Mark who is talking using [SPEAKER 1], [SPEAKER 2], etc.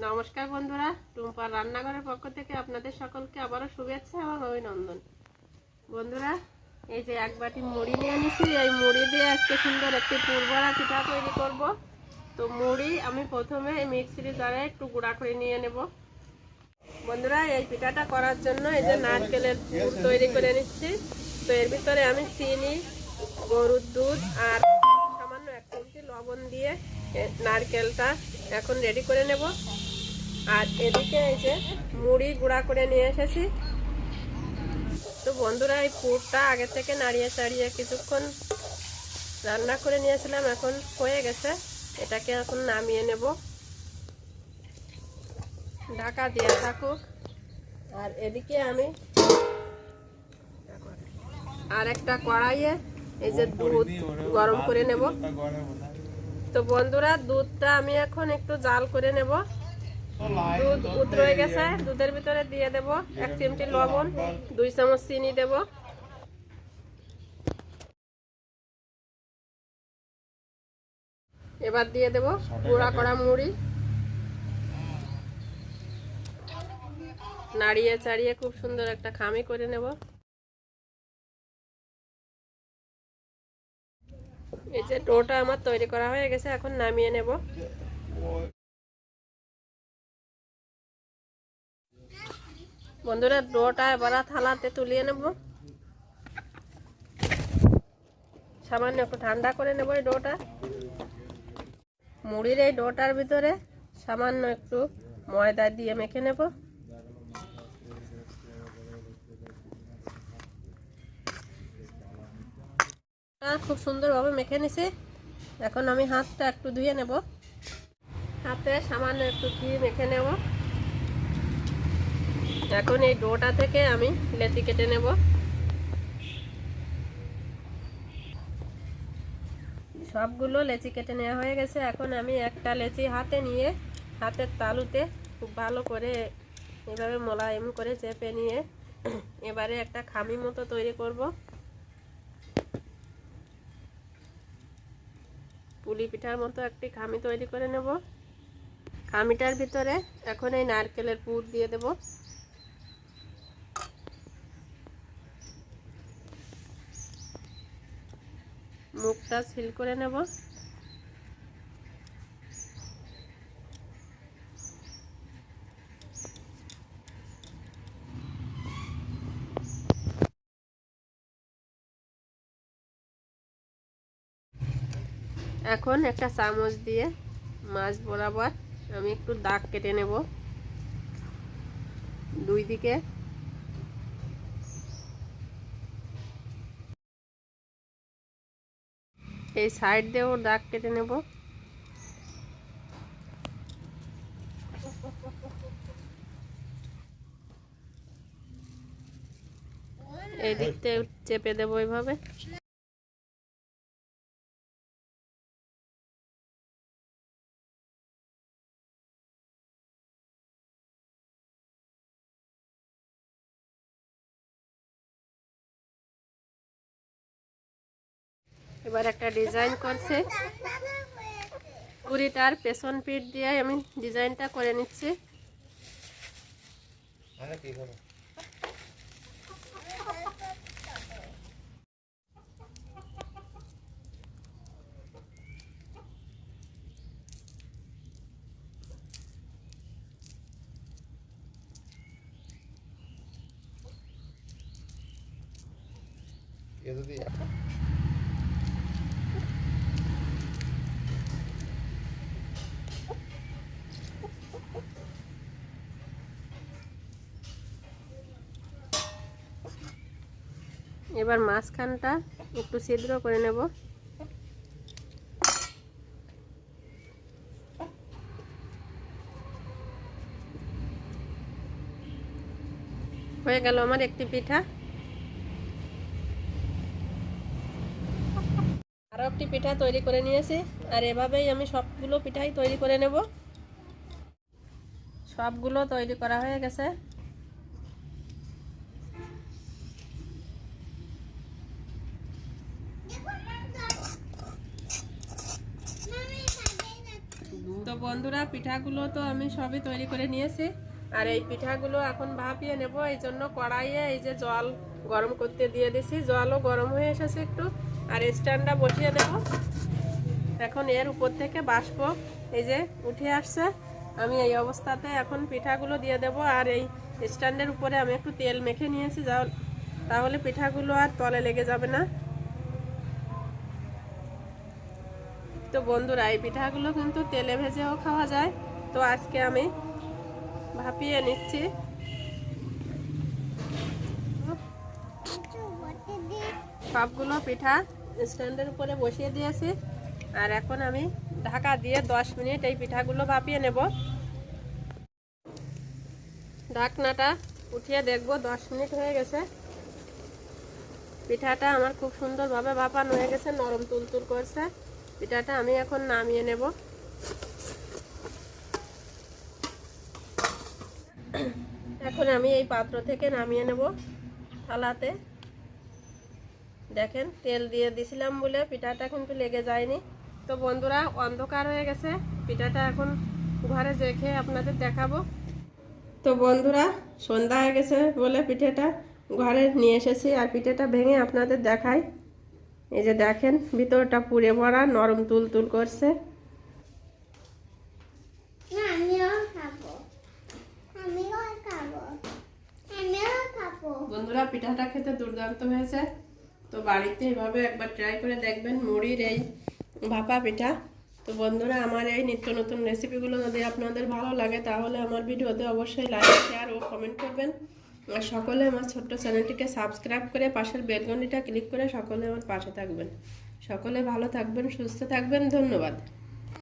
[SPEAKER 1] নমস্কার বন্ধুরা, টুম্পার রান্নাঘরের পক্ষ থেকে আপনাদের সকলকে আবারও শুভেচ্ছা এবং অভিনন্দন। বন্ধুরা, এই যে এক বাটি মুড়ি নিয়ে নিছি এই মুড়ি দিয়ে আজকে সুন্দর একটি পুরবড়া পিঠা তৈরি করব। তো মুড়ি আমি প্রথমে মিক্সির জারে একটু গুঁড়া করে নিয়ে নেব। বন্ধুরা, এই পিঠাটা করার জন্য এই যে নারকেলের পুর তৈরি করে নিচ্ছি। তো এর ভিতরে আমি চিনি, গরুর দুধ আর সামান্য এক চামচি লবণ দিয়ে নারকেলটা এখন রেডি করে নেব। আর এদিকে এই যে মুড়ি গুঁড়া করে নিয়ে এসেছি। তো বন্ধুরা, এই পুরটা আগে থেকে নাড়িয়ে চাড়িয়ে কিছুক্ষণ রান্না করে নিয়েছিলাম, এখন হয়ে গেছে। এটাকে এখন নামিয়ে নেব। ঢাকা দিয়ে থাকুক। আর এদিকে আমি আর একটা কড়াইয়ে এই যে দুধ গরম করে নেব। তো বন্ধুরা, দুধটা আমি এখন একটু জাল করে নেব। দুধ উতরে গেছে, দুধের ভিতরে দিয়ে দেব এক চিমটি লবণ, দুই চামচ চিনি দেব। এবার দিয়ে দেব গুঁড়া করা মুড়ি। নাড়িয়ে চাড়িয়ে খুব সুন্দর একটা খামি করে নেব। এই যে ডোটা আমার তৈরি করা হয়ে গেছে, এখন নামিয়ে নেব। বন্ধুরা ডোটা এবার থালাতে তুলিয়ে নেব। সামান্য একটু ঠান্ডা করে নেব এই ডোটা মুড়ির এই ডোটার ভিতরে সামান্য একটু ময়দা দিয়ে মেখে নেব। খুব সুন্দরভাবে মেখে নিছি। এখন আমি হাতটা একটু ধুয়ে নেব। হাতে সামান্য একটু ঘি মেখে নেব। এখন এই ডোটা থেকে আমি লেচি কেটে নেব। সবগুলো লেচি কেটে নেওয়া হয়ে গেছে। এখন আমি একটা লেচি হাতে নিয়ে, হাতের তালুতে খুব ভালো করে এভাবে মোলায়েম করে চেপে নিয়ে এবারে একটা খামি মতো তৈরি করব। পুলি পিঠার মতো একটি খামি তৈরি করে নেব। খামিটার ভিতরে এখন এই নারকেলের পুর দিয়ে দেব। মুখটা সিল করে নেব। এখন একটা চামচ দিয়ে মাছ বরাবর আমি একটু দাগ কেটে নেব। দুই দিকে এই সাইড দিয়েও দাগ কেটে নেব। এই দিকতে চেপে দেবো এইভাবে। এবার একটা ডিজাইন করছে। কুড়িটার পেছন পিঠ দিয়ে আমি ডিজাইনটা করে নিচ্ছি।
[SPEAKER 2] যদি
[SPEAKER 1] এবার মাঝখানটা একটু ছিদ্র করে নেব। হয়ে গেল আমার একটি পিঠা। আরও একটি পিঠা তৈরি করে নিয়েছি, আর এভাবেই আমি সবগুলো পিঠাই তৈরি করে নেব। সবগুলো তৈরি করা হয়ে গেছে তো বন্ধুরা, পিঠাগুলো তো আমি সবই তৈরি করে নিয়েছি। আর এই পিঠাগুলো এখন ভাপিয়ে নেব, এই জন্য কড়াইয়ে এই যে জল গরম করতে দিয়ে দিছি। জলও গরম হয়ে এসেছে একটু। আর স্ট্যান্ডটা বসিয়ে দেব। এখন এর উপর থেকে বাষ্প এই যে উঠে আসছে। আমি এই অবস্থাতে এখন পিঠাগুলো দিয়ে দেব। আর এই স্ট্যান্ডের উপরে আমি একটু তেল মেখে নিয়েছি। যা- তাহলে পিঠাগুলো আর তলে লেগে যাবে না। তো বন্ধুরা, এই পিঠাগুলো কিন্তু তেলে ভেজেও খাওয়া যায়। তো আজকে আমি ভাপিয়ে নিচ্ছি। সবগুলো পিঠা স্ট্যান্ডের উপরে বসিয়ে দিয়েছি। আর এখন আমি ঢাকা দিয়ে দশ মিনিট এই পিঠাগুলো ভাপিয়ে নেব। ঢাকনাটা উঠিয়ে দেখব, দশ মিনিট হয়ে গেছে। পিঠাটা আমার খুব সুন্দরভাবে ভাপানো হয়ে গেছে, নরম তুলতুল করছে। পিঠাটা আমি এখন নামিয়ে নেব। এখন আমি এই পাত্র থেকে নামিয়ে নেব থালাতে। দেখেন, তেল দিয়ে দিছিলাম বলে পিঠাটা কিন্তু লেগে যায়নি। তো বন্ধুরা, অন্ধকার হয়ে গেছে। পিঠাটা এখন ঘরে রেখে আপনাদের দেখাবো। তো বন্ধুরা, সন্ধ্যা হয়ে গেছে বলে পিঠেটা ঘরে নিয়ে এসেছি আর পিঠেটা ভেঙে আপনাদের দেখাই। এই যে দেখেন ভিতরটা পুড়ে ভরা নরম তুল তুল করছে বন্ধুরা পিঠাটা খেতে দুর্দান্ত হয়েছে। তো বাড়িতে এভাবে একবার ট্রাই করে দেখবেন মুড়ির এই ভাপা পিঠা। তো বন্ধুরা আমার এই নিত্য নতুন রেসিপিগুলো যদি আপনাদের ভালো লাগে তাহলে আমার ভিডিওতে অবশ্যই লাইক শেয়ার ও কমেন্ট করবেন। সকলে আমার ছোট্ট চ্যানেলটিকে সাবস্ক্রাইব করে পাশের বেলগনিটা ক্লিক করে সকলে আমার পাশে থাকবেন। সকলে ভালো থাকবেন, সুস্থ থাকবেন, ধন্যবাদ।